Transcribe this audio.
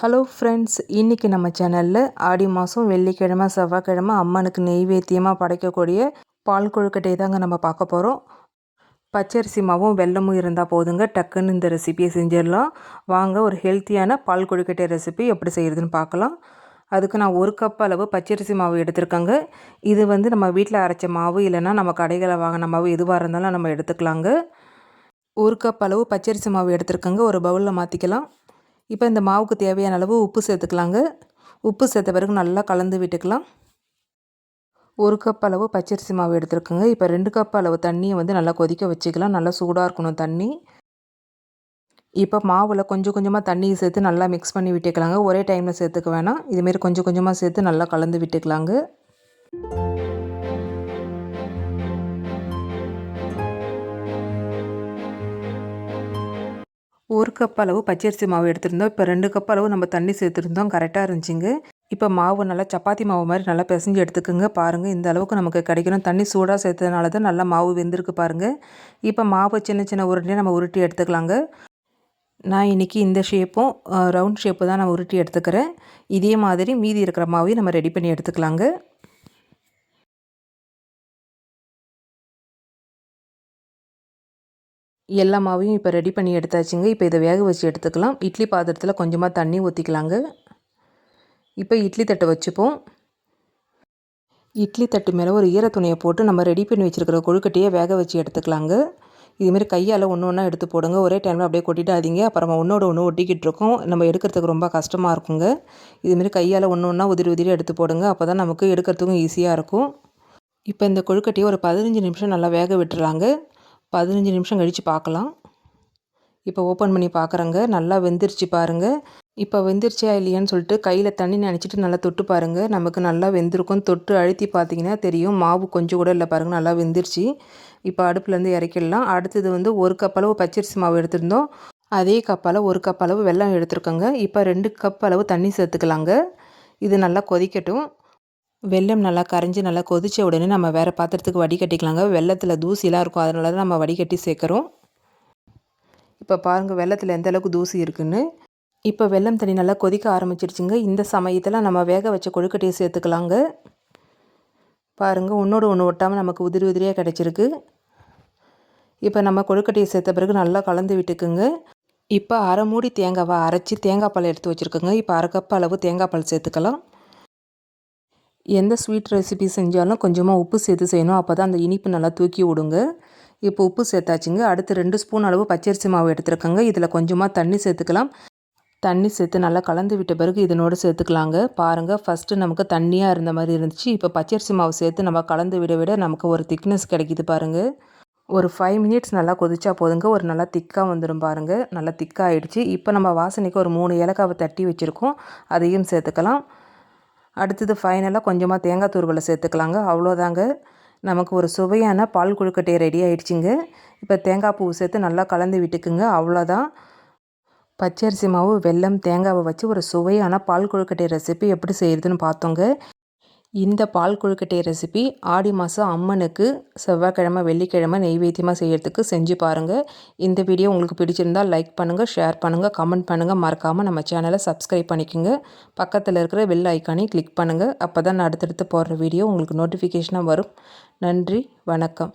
Hello friends இன்றைக்கி நம்ம சேனலில் ஆடி மாதம் வெள்ளிக்கிழமை செவ்வாய்க்கிழமை அம்மனுக்கு நெய்வேத்தியமாக படைக்கக்கூடிய பால் கொழுக்கட்டை தாங்க நம்ம பார்க்க போகிறோம் பச்சரிசி மாவும் வெல்லமும் இருந்தால் போதுங்க. டக்குன்னு இந்த ரெசிபியை செஞ்சிடலாம். வாங்க ஒரு ஹெல்த்தியான பால் கொழுக்கட்டை ரெசிபி எப்படி செய்கிறதுன்னு பார்க்கலாம். அதுக்கு நான் ஒரு கப் அளவு பச்சரிசி மாவு எடுத்திருக்கேங்க. இது வந்து நம்ம வீட்டில் அரைச்ச மாவு இல்லைன்னா நம்ம கடைகளை வாங்கின மாவு எதுவாக இருந்தாலும் நம்ம எடுத்துக்கலாங்க. ஒரு கப் அளவு பச்சரிசி மாவு எடுத்திருக்கேங்க. ஒரு பவுலில் மாற்றிக்கலாம் இப்போ இந்த மாவுக்கு தேவையான அளவு உப்பு சேர்த்துக்கலாங்க. உப்பு சேர்த்த பிறகு நல்லா கலந்து விட்டுக்கலாம். ஒரு கப் அளவு பச்சரிசி மாவு எடுத்துருக்கோங்க. இப்போ ரெண்டு கப் அளவு தண்ணியை வந்து நல்லா கொதிக்க வச்சுக்கலாம். நல்லா சூடாக இருக்கணும் தண்ணி. இப்போ மாவில் கொஞ்சம் கொஞ்சமாக தண்ணியை சேர்த்து நல்லா மிக்ஸ் பண்ணி விட்டுக்கலாங்க. ஒரே டைமில் சேர்த்துக்க வேணாம். இதுமாரி கொஞ்சம் கொஞ்சமாக சேர்த்து நல்லா கலந்து விட்டுக்கலாங்க. ஒரு கப் அளவு பச்சரிசி மாவு எடுத்திருந்தோம். இப்போ ரெண்டு கப் அளவு நம்ம தண்ணி சேர்த்துருந்தோம். கரெக்டாக இருந்துச்சுங்க. இப்போ மாவு நல்லா சப்பாத்தி மாவு மாதிரி நல்லா பிசைஞ்சு எடுத்துக்கோங்க. பாருங்கள் இந்த அளவுக்கு நமக்கு கிடைக்கணும். தண்ணி சூடாக சேர்த்ததுனால தான் நல்லா மாவு வெந்திருக்கு பாருங்கள் இப்போ மாவு சின்ன சின்ன உருண்டையாக நம்ம உருட்டி எடுத்துக்கலாங்க. நான் இன்றைக்கி இந்த ஷேப்பும் ரவுண்ட் ஷேப்பு தான் நான் உருட்டி எடுத்துக்கிறேன். இதே மாதிரி மீதி இருக்கிற மாவையும் நம்ம ரெடி பண்ணி எடுத்துக்கலாங்க. எல்லா மாவையும் இப்போ ரெடி பண்ணி எடுத்தாச்சுங்க. இப்போ இதை வேக வச்சு எடுத்துக்கலாம். இட்லி பாத்திரத்தில் கொஞ்சமாக தண்ணி ஊற்றிக்கலாங்க இப்போ இட்லி தட்டை வச்சுப்போம். இட்லி தட்டு மேலே ஒரு ஈர துணியை போட்டு நம்ம ரெடி பண்ணி வச்சுருக்கிற கொழுக்கட்டையை வேக வச்சு எடுத்துக்கலாங்க. இதுமாரி கையால் ஒன்று ஒன்றா எடுத்து போடுங்க. ஒரே டைமில் அப்படியே கொட்டிட்டாதீங்க அப்புறமா ஒன்றோட ஒன்று ஒட்டிக்கிட்டு இருக்கோம். நம்ம எடுக்கிறதுக்கு ரொம்ப கஷ்டமாக இருக்குங்க. இதுமாரி கையால் ஒன்று ஒன்றா உதிரி உதிரி எடுத்து போடுங்க. அப்போ தான் நமக்கு எடுக்கிறதுக்கும் ஈஸியாக இருக்கும். இப்போ இந்த கொழுக்கட்டையை ஒரு பதினஞ்சு நிமிஷம் நல்லா வேக விட்டுருலாங்க பதினஞ்சு நிமிஷம் கழித்து பார்க்கலாம் இப்போ ஓப்பன் பண்ணி பார்க்குறேங்க நல்லா வெந்துருச்சு பாருங்கள் இப்போ வெந்துருச்சியா இல்லையான்னு சொல்லிட்டு கையில் தண்ணி நினச்சிட்டு நல்லா தொட்டு பாருங்கள் நமக்கு நல்லா வெந்திருக்கும். தொட்டு அழுத்தி பார்த்தீங்கன்னா தெரியும். மாவு கொஞ்சம் கூட இல்லை பாருங்கள் நல்லா வெந்துருச்சு. இப்போ அடுப்புலேருந்து இறக்கிடலாம். அடுத்தது வந்து ஒரு கப் அளவு பச்சரிசி மாவு எடுத்திருந்தோம். அதே கப்பால் ஒரு கப் அளவு வெல்லம் எடுத்துருக்கோங்க. இப்போ ரெண்டு கப் அளவு தண்ணி சேர்த்துக்கலாங்க. இது நல்லா கொதிக்கட்டும். வெள்ளம் நல்லா கரைஞ்சி நல்லா கொதித்த உடனே நம்ம வேறு பாத்திரத்துக்கு வடிகட்டிக்கலாங்க வெள்ளத்தில் தூசிலாம் இருக்கும். அதனால தான் நம்ம வடிகட்டி சேர்க்குறோம். இப்போ பாருங்கள் வெள்ளத்தில் எந்த அளவுக்கு தூசி இருக்குன்னு. இப்போ வெள்ளம் தண்ணி நல்லா கொதிக்க ஆரம்பிச்சிருச்சுங்க. இந்த சமயத்தில் நம்ம வேக வச்ச கொழுக்கட்டையை சேர்த்துக்கலாங்க. பாருங்கள் ஒன்றோடு ஒன்று ஒட்டாமல் நமக்கு உதிரி உதிரியாக கிடச்சிருக்கு. இப்போ நம்ம கொழுக்கட்டையை சேர்த்த பிறகு நல்லா கலந்து விட்டுக்குங்க. இப்போ அரை மூடி தேங்காவை அரைச்சி தேங்காய் பால் எடுத்து வச்சுருக்கோங்க. இப்போ அரை கப் அளவு தேங்காய் பால் சேர்த்துக்கலாம். எந்த ஸ்வீட் ரெசிபி செஞ்சாலும் கொஞ்சமாக உப்பு சேர்த்து செய்யணும். அப்போ தான் அந்த இனிப்பு நல்லா தூக்கி விடுங்க. இப்போ உப்பு சேர்த்தாச்சுங்க. அடுத்து ரெண்டு ஸ்பூன் அளவு பச்சரிசி மாவு எடுத்துருக்கோங்க. இதில் கொஞ்சமாக தண்ணி சேர்த்துக்கலாம். தண்ணி சேர்த்து நல்லா கலந்து விட்ட பிறகு இதனோடு சேர்த்துக்கலாங்க. பாருங்கள் ஃபஸ்ட்டு நமக்கு தண்ணியாக இருந்த மாதிரி இருந்துச்சு. இப்போ பச்சரிசி மாவு சேர்த்து நம்ம கலந்து விட விட நமக்கு ஒரு திக்னஸ் கிடைக்கிது பாருங்கள் ஒரு ஃபைவ் மினிட்ஸ் நல்லா கொதிச்சா போதுங்க. ஒரு நல்லா திக்காக வந்துடும் பாருங்கள் நல்லா திக்காக ஆகிடுச்சு இப்போ நம்ம வாசனைக்கு ஒரு மூணு ஏலக்காவை தட்டி வச்சுருக்கோம். அதையும் சேர்த்துக்கலாம். அடுத்தது ஃபைனலாக கொஞ்சமாக தேங்காய் தூர்களை சேர்த்துக்கலாங்க. அவ்வளோதாங்க. நமக்கு ஒரு சுவையான பால் கொழுக்கட்டை ரெடி ஆகிடுச்சிங்க இப்போ தேங்காய் பூ சேர்த்து நல்லா கலந்து விட்டுக்குங்க. அவ்வளோதான். பச்சரிசி மாவு வெல்லம் தேங்காவை வச்சு ஒரு சுவையான பால் கொழுக்கட்டை ரெசிபி எப்படி செய்கிறதுன்னு பார்த்தோங்க. இந்த பால் கொழுக்கட்டை ரெசிபி ஆடி மாதம் அம்மனுக்கு செவ்வாய்க்கிழமை வெள்ளிக்கிழமை நெய்வேத்தியமாக செய்கிறதுக்கு செஞ்சு பாருங்கள் இந்த வீடியோ உங்களுக்கு பிடிச்சிருந்தால் லைக் பண்ணுங்கள் ஷேர் பண்ணுங்கள் கமெண்ட் பண்ணுங்கள் மறக்காமல் நம்ம சேனலை சப்ஸ்கிரைப் பண்ணிக்கோங்க. பக்கத்தில் இருக்கிற வெல் ஐக்கானையும் கிளிக் பண்ணுங்கள் அப்போ தான் நான் அடுத்தடுத்து போடுற வீடியோ உங்களுக்கு நோட்டிஃபிகேஷனாக வரும். நன்றி வணக்கம்.